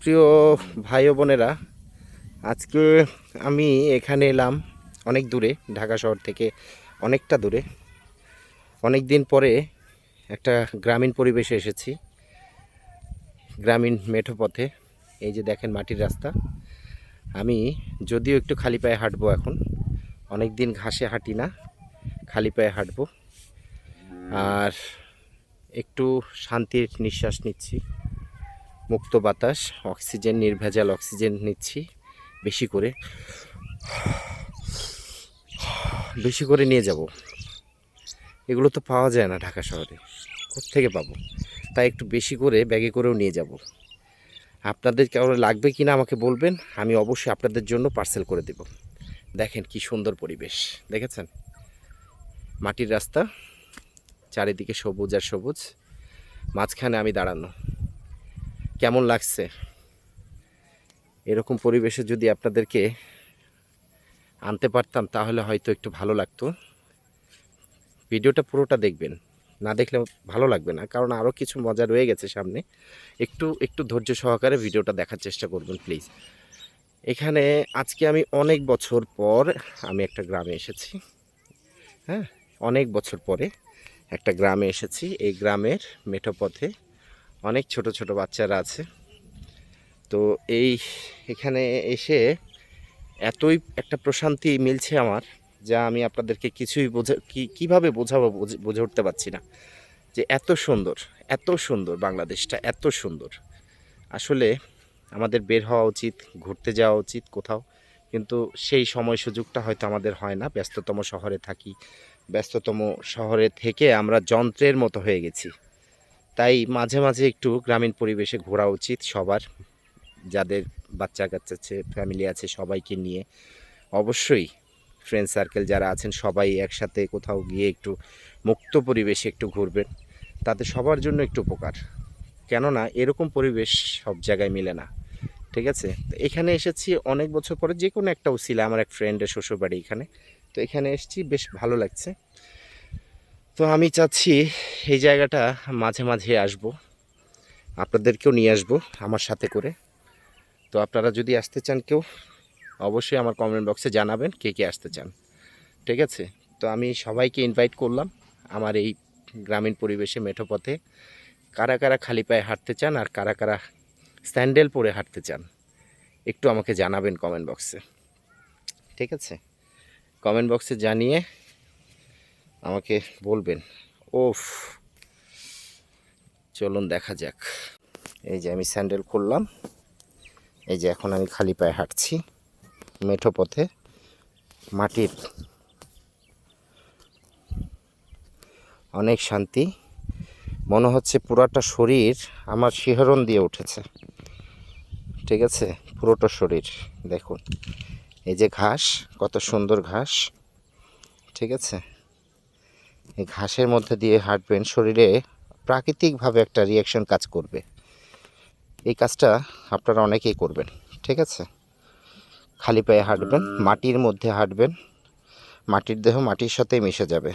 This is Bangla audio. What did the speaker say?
প্রিয় ভাই বোনেরা, আজকে আমি এখানে এলাম অনেক দূরে, ঢাকা শহর থেকে অনেকটা দূরে। অনেক দিন পরে একটা গ্রামীণ পরিবেশে এসেছি, গ্রামীণ মেঠো পথে এই যে দেখেন মাটির রাস্তা। আমি যদিও একটু খালি পায়ে হাঁটবো এখন অনেক দিন ঘাসে হাঁটি না, খালি পায়ে হাঁটবো। আর একটু শান্তির নিঃশ্বাস নিচ্ছি। মুক্ত বাতাস, অক্সিজেন, নির্ভেজাল অক্সিজেন নিচ্ছি, বেশি করে। বেশি করে নিয়ে যাব। এগুলো তো পাওয়া যায় না ঢাকা শহরে। থেকে পাবো? তাই একটু বেশি করে ব্যাগে করেও নিয়ে যাব। আপনাদের কারও লাগবে কি না আমাকে বলবেন, আমি অবশ্যই আপনাদের জন্য পার্সেল করে দেব। দেখেন কি সুন্দর পরিবেশ, দেখেছেন? মাটির রাস্তা, চারিদিকে সবুজ আর সবুজ, মাঝখানে আমি দাঁড়ানো। কেমন লাগছে? এরকম পরিবেশে যদি আপনাদেরকে আনতে পারতাম, তাহলে হয়তো একটু ভালো লাগতো। ভিডিওটা পুরোটা দেখবেন। না দেখলে ভালো লাগবে না, কারণ আরও কিছু মজা রয়ে গেছে সামনে। একটু একটু ধৈর্য সহকারে ভিডিওটা দেখার চেষ্টা করবেন, প্লিজ। এখানে আজকে আমি অনেক বছর পর আমি একটা গ্রামে এসেছি। হ্যাঁ অনেক বছর পরে একটা গ্রামে এসেছি। এই গ্রামের মেঠো পথে অনেক ছোট ছোট বাচ্চারা আছে। তো এই এখানে এসে এতই একটা প্রশান্তি মিলছে আমার, যা আমি আপনাদেরকে কিছুই বোঝা, কি, কীভাবে বোঝাবো বুঝে- বুঝে উঠতে পারছি না। যে এত সুন্দর এত সুন্দর বাংলাদেশটা, এত সুন্দর। আসলে আমাদের বের হওয়া উচিত, ঘুরতে যাওয়া উচিত কোথাও, কিন্তু সেই সময় সুযোগটা হয়তো আমাদের হয় না। ব্যস্ততম শহরে থাকি, ব্যস্ততম শহরে থেকে আমরা যন্ত্রের মতো হয়ে গেছি। তাই মাঝে মাঝে একটু গ্রামীণ পরিবেশে ঘোরা উচিত সবার। যাদের বাচ্চা কাচ্চা আছে ফ্যামিলি আছে, সবাইকে নিয়ে। অবশ্যই ফ্রেন্ড সার্কেল যারা আছেন, সবাই একসাথে কোথাও গিয়ে একটু মুক্ত পরিবেশে একটু ঘুরবেন। তাতে সবার জন্য একটু উপকার। কেননা এরকম পরিবেশ সব জায়গায় মিলে না। ঠিক আছে? তো এখানে এসেছি অনেক বছর পরে যে কোনো একটা উসিলা আমার এক ফ্রেন্ডের শ্বশুরবাড়ি এখানে। তো এখানে এসেছি, বেশ ভালো লাগছে। তো আমি চাচ্ছি এই জায়গাটা মাঝে মাঝে আসব। আপনাদেরকেও নিয়ে আসব আমার সাথে করে। তো আপনারা যদি আসতে চান কেউ, অবশ্যই আমার কমেন্ট বক্সে জানাবেন কে কে আসতে চান। ঠিক আছে? তো আমি সবাইকে ইনভাইট করলাম আমার এই গ্রামীণ পরিবেশে মেঠো পথে কারা কারা খালি পায়ে হাঁটতে চান আর কারা কারা স্যান্ডেল পরে হাঁটতে চান, একটু আমাকে জানাবেন কমেন্ট বক্সে ঠিক আছে? কমেন্ট বক্সে জানিয়ে আমাকে বলবেন। ওফ। চলুন দেখা যাক। এই যে আমি স্যান্ডেল খুললাম। এই যে এখন আমি খালি পায়ে হাঁটছি। মেঠো পথে মাটির অনেক শান্তি। মনে হচ্ছে পুরাটা শরীর আমার শিহরণ দিয়ে উঠেছে। ঠিক আছে? পুরোটা শরীর, দেখুন। এই যে ঘাস, কত সুন্দর ঘাস। ঠিক আছে? ঘাসের মধ্যে দিয়ে হাঁটবেন, শরীরে প্রাকৃতিকভাবে একটা রিয়াকশন কাজ করবে। এই কাজটা আপনারা অনেকেই করবেন, ঠিক আছে? খালি পায়ে হাঁটবেন, মাটির মধ্যে হাঁটবেন, মাটির দেহ মাটির সাথে মিশে যাবে।